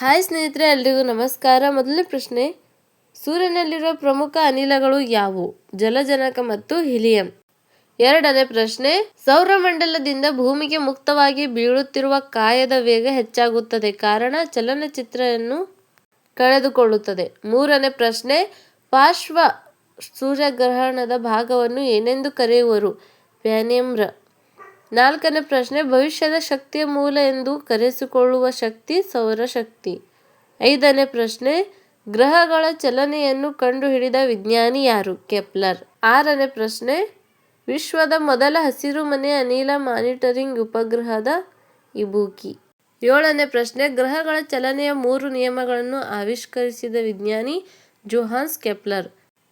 Hi ಸ್ನೇಹಿತರೆ, ಎಲ್ರಿಗೂ ನಮಸ್ಕಾರ. ಮೊದಲನೇ ಪ್ರಶ್ನೆ, ಸೂರ್ಯನಲ್ಲಿರುವ ಪ್ರಮುಖ ಅನಿಲಗಳು ಯಾವುವು? ಜಲಜನಕ ಮತ್ತು ಹಿಲಿಯಂ. ಎರಡನೇ ಪ್ರಶ್ನೆ, ಸೌರಮಂಡಲದಿಂದ ಭೂಮಿಗೆ ಮುಕ್ತವಾಗಿ ಬೀಳುತ್ತಿರುವ ಕಾಯದ ವೇಗ ಹೆಚ್ಚಾಗುತ್ತದೆ. ಕಾರಣ, ಚಲನಚಿತ್ರವನ್ನು ಕಳೆದುಕೊಳ್ಳುತ್ತದೆ. ಮೂರನೇ ಪ್ರಶ್ನೆ, ಪಾರ್ಶ್ವ ಸೂರ್ಯಗ್ರಹಣದ ಭಾಗವನ್ನು ಏನೆಂದು ಕರೆಯುವರು? ಪ್ಯಾನೆಮ್ರ ನಾಲ್ಕನೇ ಪ್ರಶ್ನೆ, ಭವಿಷ್ಯದ ಶಕ್ತಿಯ ಮೂಲ ಎಂದು ಕರೆಸಿಕೊಳ್ಳುವ ಶಕ್ತಿ ಸೌರಶಕ್ತಿ ಐದನೇ ಪ್ರಶ್ನೆ, ಗ್ರಹಗಳ ಚಲನೆಯನ್ನು ಕಂಡುಹಿಡಿದ ವಿಜ್ಞಾನಿ ಯಾರು? ಕೆಪ್ಲರ್. ಆರನೇ ಪ್ರಶ್ನೆ, ವಿಶ್ವದ ಮೊದಲ ಹಸಿರುಮನೆ ಅನಿಲ ಮಾನಿಟರಿಂಗ್ ಉಪಗ್ರಹದ ಇಬೂಕಿ. ಏಳನೇ ಪ್ರಶ್ನೆ, ಗ್ರಹಗಳ ಚಲನೆಯ ಮೂರು ನಿಯಮಗಳನ್ನು ಆವಿಷ್ಕರಿಸಿದ ವಿಜ್ಞಾನಿ ಜೋಹಾನ್ಸ್ ಕೆಪ್ಲರ್.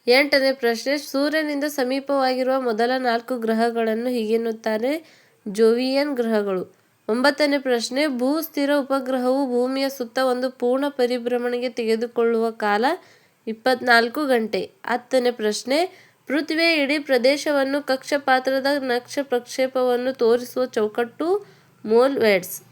ಎಂಟನೇ ಪ್ರಶ್ನೆ, ಸೂರ್ಯನಿಂದ ಸಮೀಪವಾಗಿರುವ ಮೊದಲ ನಾಲ್ಕು ಗ್ರಹಗಳನ್ನು ಹೀಗೆನ್ನುತ್ತಾರೆ. ಜೋವಿಯನ್ ಗ್ರಹಗಳು. ಒಂಬತ್ತನೇ ಪ್ರಶ್ನೆ, ಭೂ ಸ್ಥಿರ ಉಪಗ್ರಹವು ಭೂಮಿಯ ಸುತ್ತ ಒಂದು ಪೂರ್ಣ ಪರಿಭ್ರಮಣೆಗೆ ತೆಗೆದುಕೊಳ್ಳುವ ಕಾಲ ಇಪ್ಪತ್ನಾಲ್ಕು ಗಂಟೆ. ಹತ್ತನೇ ಪ್ರಶ್ನೆ, ಪೃಥ್ವಿಯ ಇಡೀ ಪ್ರದೇಶವನ್ನು ಕಕ್ಷಪಾತ್ರದ ನಕ್ಷ ಪ್ರಕ್ಷೇಪವನ್ನು ತೋರಿಸುವ ಚೌಕಟ್ಟು ಮೋಲ್ ವೆಡ್ಸ್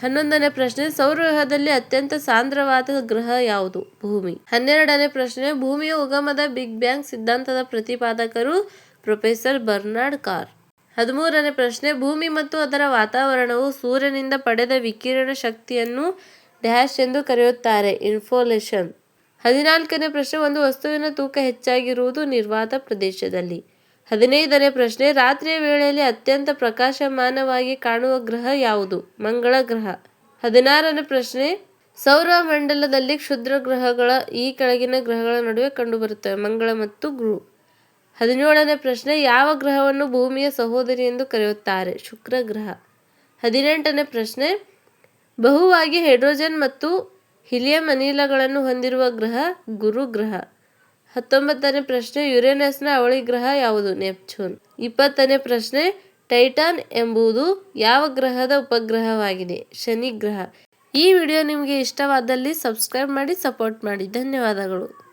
ಹನ್ನೊಂದನೇ ಪ್ರಶ್ನೆ, ಸೌರವ್ಯೂಹದಲ್ಲಿ ಅತ್ಯಂತ ಸಾಂದ್ರವಾದ ಗ್ರಹ ಯಾವುದು? ಭೂಮಿ. ಹನ್ನೆರಡನೇ ಪ್ರಶ್ನೆ, ಭೂಮಿಯ ಉಗಮದ ಬಿಗ್ ಬ್ಯಾಂಗ್ ಸಿದ್ಧಾಂತದ ಪ್ರತಿಪಾದಕರು ಪ್ರೊಫೆಸರ್ ಬರ್ನಾರ್ಡ್ ಕಾರ್. ಹದಿಮೂರನೇ ಪ್ರಶ್ನೆ, ಭೂಮಿ ಮತ್ತು ಅದರ ವಾತಾವರಣವು ಸೂರ್ಯನಿಂದ ಪಡೆದ ವಿಕಿರಣ ಶಕ್ತಿಯನ್ನು ಡ್ಯಾಶ್ ಎಂದು ಕರೆಯುತ್ತಾರೆ, ಇನ್ಫೋಲೇಷನ್. ಹದಿನಾಲ್ಕನೇ ಪ್ರಶ್ನೆ, ಒಂದು ವಸ್ತುವಿನ ತೂಕ ಹೆಚ್ಚಾಗಿರುವುದು ನಿರ್ವಾತ ಪ್ರದೇಶದಲ್ಲಿ. ಹದಿನೈದನೇ ಪ್ರಶ್ನೆ, ರಾತ್ರಿಯ ವೇಳೆಯಲ್ಲಿ ಅತ್ಯಂತ ಪ್ರಕಾಶಮಾನವಾಗಿ ಕಾಣುವ ಗ್ರಹ ಯಾವುದು? ಮಂಗಳ ಗ್ರಹ. ಹದಿನಾರನೇ ಪ್ರಶ್ನೆ, ಸೌರ ಮಂಡಲದಲ್ಲಿ ಕ್ಷುದ್ರ ಗ್ರಹಗಳ ಈ ಕೆಳಗಿನ ಗ್ರಹಗಳ ನಡುವೆ ಕಂಡುಬರುತ್ತವೆ, ಮಂಗಳ ಮತ್ತು ಗುರು. ಹದಿನೇಳನೇ ಪ್ರಶ್ನೆ, ಯಾವ ಗ್ರಹವನ್ನು ಭೂಮಿಯ ಸಹೋದರಿ ಎಂದು ಕರೆಯುತ್ತಾರೆ? ಶುಕ್ರ ಗ್ರಹ. ಹದಿನೆಂಟನೇ ಪ್ರಶ್ನೆ, ಬಹುವಾಗಿ ಹೈಡ್ರೋಜನ್ ಮತ್ತು ಹಿಲಿಯಂ ಅನಿಲಗಳನ್ನು ಹೊಂದಿರುವ ಗ್ರಹ ಗುರು ಗ್ರಹ. ಹತ್ತೊಂಬತ್ತನೇ ಪ್ರಶ್ನೆ, ಯುರೇನಸ್ನ ಅವಳಿ ಗ್ರಹ ಯಾವುದು? ನೆಪ್ಚೂನ್. ಇಪ್ಪತ್ತನೇ ಪ್ರಶ್ನೆ, ಟೈಟಾನ್ ಎಂಬುದು ಯಾವ ಗ್ರಹದ ಉಪಗ್ರಹವಾಗಿದೆ? ಶನಿ ಗ್ರಹ. ಈ ವಿಡಿಯೋ ನಿಮಗೆ ಇಷ್ಟವಾದಲ್ಲಿ ಸಬ್ಸ್ಕ್ರೈಬ್ ಮಾಡಿ, ಸಪೋರ್ಟ್ ಮಾಡಿ. ಧನ್ಯವಾದಗಳು.